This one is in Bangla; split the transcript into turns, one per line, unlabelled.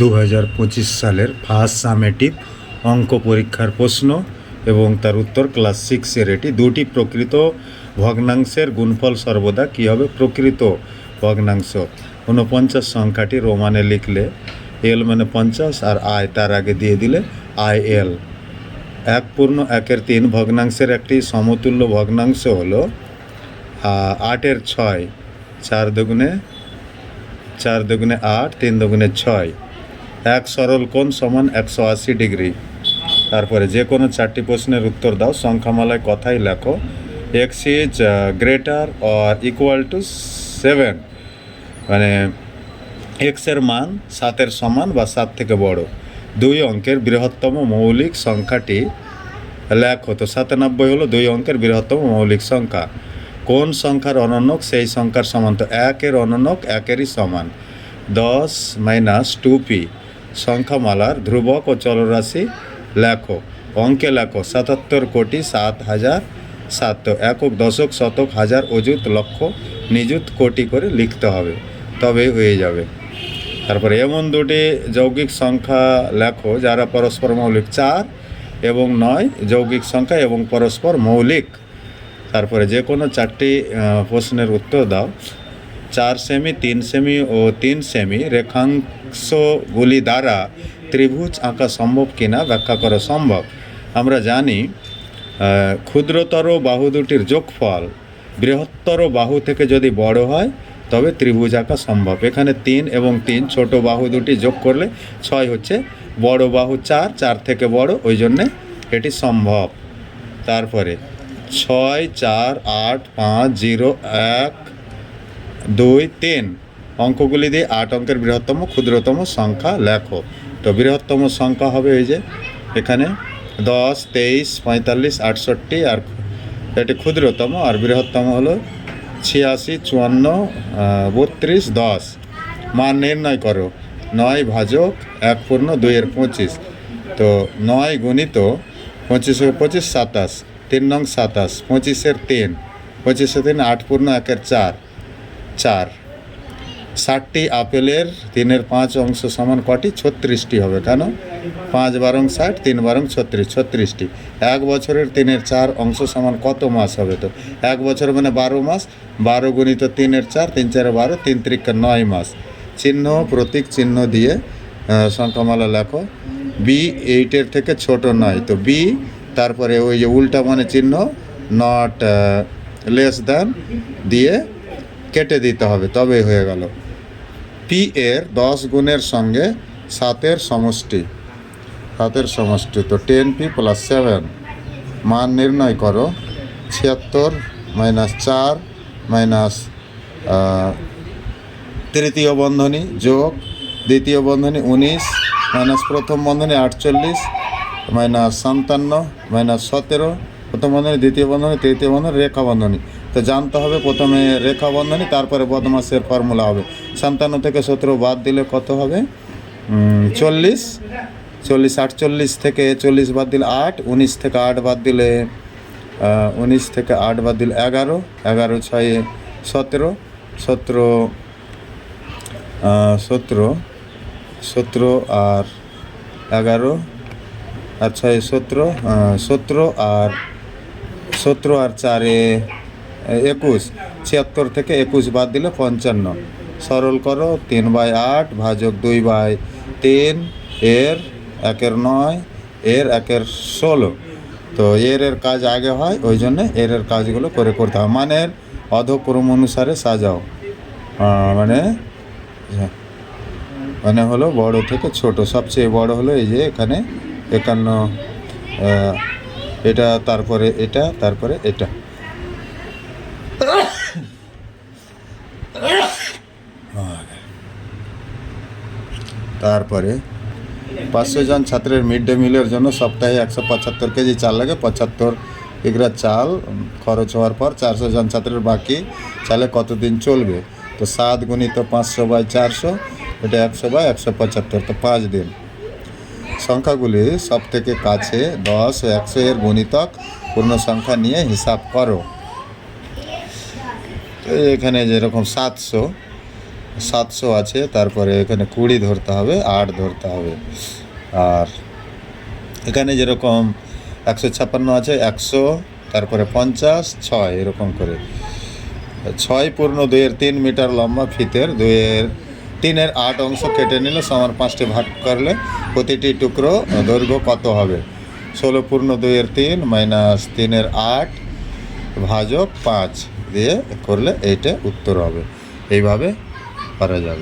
দু হাজার পঁচিশ সালের ফার্স্ট সামেটিভ অঙ্ক পরীক্ষার প্রশ্ন এবং তার উত্তর ক্লাস সিক্সের এটি। দুটি প্রকৃত ভগ্নাংশের গুণফল সর্বদা কী হবে? প্রকৃত ভগ্নাংশ। ঊনপঞ্চাশ সংখ্যাটি রোমানে লিখলে এল মানে পঞ্চাশ আর আয় তার আগে দিয়ে দিলে আই এল এক পূর্ণ একের তিন ভগ্নাংশের একটি সমতুল্য ভগ্নাংশ হলো আটের ছয়, চার দুগুণে চার দুগুণে আট, তিন দুগুণে ছয়। এক সরল কোণ সমান একশো আশি ডিগ্রি। তারপরে যে কোনো চারটি প্রশ্নের উত্তর দাও, সংখ্যামালায় কথাই লেখো। X is greater or equal to seven মানে এক্সের মান সাতের সমান বা সাত থেকে বড়। দুই অঙ্কের বৃহত্তম মৌলিক সংখ্যাটি লেখো। তো সাতানব্বই হলো দুই অঙ্কের বৃহত্তম মৌলিক সংখ্যা। কোন সংখ্যার অনন্যক সেই সংখ্যার সমান। তো একের অনন্যক একেরই সমান। দশ মাইনাস টু পি সংখ্যামালার ধ্রুবক ও চলরাশি লেখো। অঙ্কে লেখো, সাতাত্তর কোটি সাত হাজার সাত একক দশক শতক হাজার অযুত লক্ষ নিযুত কোটি করে লিখতে হবে তবে হয়ে যাবে। তারপরে এমন দুটি যৌগিক সংখ্যা লেখো, যারা পরস্পর মৌলিক চার এবং নয়, যৌগিক সংখ্যা এবং পরস্পর মৌলিক। তারপরে যে কোনো চারটি প্রশ্নের উত্তর দাও। চার সেমি, তিন সেমি ও তিন সেমি রেখাংশগুলি দ্বারা ত্রিভুজ আঁকা সম্ভব কিনা ব্যাখ্যা করা সম্ভব। আমরা জানি ক্ষুদ্রতর বাহু দুটির যোগফল বৃহত্তর বাহু থেকে যদি বড় হয়, তবে ত্রিভুজ আঁকা সম্ভব। এখানে তিন এবং তিন ছোট বাহু দুটি যোগ করলে ছয় হচ্ছে বড় বাহু চার চার থেকে বড়, ওই জন্যে এটি সম্ভব। তারপরে, ছয়, চার, আট, পাঁচ, জিরো, এক দুই, তিন। অঙ্কগুলি দিয়ে আট অঙ্কের বৃহত্তম, ক্ষুদ্রতম সংখ্যা লেখো। তো বৃহত্তম সংখ্যা হবে এই যে, এখানে দশ, তেইশ, পঁয়তাল্লিশ, আটষট্টি আর এটি ক্ষুদ্রতম আর বৃহত্তম হলো ছিয়াশি, চুয়ান্ন বত্রিশ, দশ। মান নির্ণয় করো। নয় ভাজক, এক পূর্ণ দুইয়ের পঁচিশ। তো নয় গুণিত পঁচিশে পঁচিশ, সাতাশ। তিন নং সাতাশ, পঁচিশের তিন। পঁচিশে তিন, আট পূর্ণ, একের চার। চার। ষাটটি আপেলের তিনের পাঁচ অংশ সমান কটি? ছত্রিশটি হবে কেন? পাঁচ বারং ষাট, তিন বারং ছত্রিশ, ছত্রিশটি। এক বছরের তিনের চার অংশ সমান কত মাস হবে তো? এক বছর মানে বারো মাস, বারো গুণিত তিনের চার, তিন চারে বারো, তিন ত্রিকা নয় মাস। চিহ্ন, প্রতীক চিহ্ন দিয়ে সংখ্যামালা লেখো। বি এইটের থেকে ছোট নয় তো বি, তারপরে ওই যে উল্টা মানে চিহ্ন, নট লেস দ্যান দিয়ে কেটে দিতে হবে, তবেই হয়ে গেল। পি এর দশ গুণের সঙ্গে সাতের সমষ্টি। সাতের সমষ্টি, তো টেন পি প্লাস সেভেন মান নির্ণয় করো, ছিয়াত্তর মাইনাস চার মাইনাস তৃতীয় বন্ধনী যোগ, দ্বিতীয় বন্ধনী উনিশ মাইনাস প্রথম বন্ধনী আটচল্লিশ মাইনাস সাতান্ন মাইনাস সতেরো, প্রথম বন্ধনী দ্বিতীয় বন্ধনী, তৃতীয় বন্ধনী, রেখা বন্ধনী। তো জানতে হবে, প্রথমে রেখা বন্ধনী তারপরে বদমাসের ফর্মুলা হবে। সাতান্ন থেকে সতেরো বাদ দিলে কত হবে? চল্লিশ। চল্লিশ, আটচল্লিশ থেকে চল্লিশ বাদ দিলে আট, উনিশ থেকে আট বাদ দিলে উনিশ থেকে আট বাদ দিলে এগারো এগারো ছয়ে সতেরো সতেরো সতেরো সতেরো আর এগারো, আর ছয় সতেরো সতেরো আর সতেরো আর চারে একুশ, ছিয়াত্তর থেকে একুশ বাদ দিলে পঞ্চান্ন। সরল করো, তিন বাই আট ভাজক দুই বাই তিন, এর একের নয়, এর একের ষোলো। তো এর এর কাজ আগে হয়, ওই জন্যে এর এর কাজগুলো করে করতে হয় মানের অধক্রম অনুসারে সাজাও। মানে মানে হলো বড় থেকে ছোট। সবচেয়ে বড় হলো এই যে এখানে একান্ন এটা, তারপরে এটা তারপরে এটা। তারপরে পাঁচশো জন ছাত্রের মিড ডে মিলের জন্য সপ্তাহে একশো পঁচাত্তর কেজি চাল লাগে, পঁচাত্তর কিগ্রা চাল খরচ হওয়ার পর চারশো জন ছাত্রের বাকি চালে কতদিন চলবে? তো সাত গুণিত পাঁচশো বাই চারশো, এটা একশো বাই একশো পঁচাত্তর, তো পাঁচ দিন। সংখ্যাগুলি সব থেকে কাছে দশ, একশো এর গুণিতক পূর্ণ সংখ্যা নিয়ে হিসাব করো। এখানে যেরকম সাতশো সাতশো আছে, তারপরে এখানে কুড়ি ধরতে হবে, আট ধরতে হবে। আর এখানে যেরকম একশো ছাপ্পান্ন আছে, একশো, তারপরে পঞ্চাশ, ছয়, এরকম করে। ছয় পূর্ণ দুইয়ের তিন মিটার লম্বা ফিতের, দুইয়ের তিনের আট অংশ কেটে নিলে সমান পাঁচটি ভাগ করলে প্রতিটি টুকরো দৈর্ঘ্য কত হবে? ষোলো পূর্ণ দুইয়ের তিন মাইনাস তিনের আট ভাজক পাঁচ দিয়ে করলে এইটা উত্তর হবে। এইভাবে করা যাবে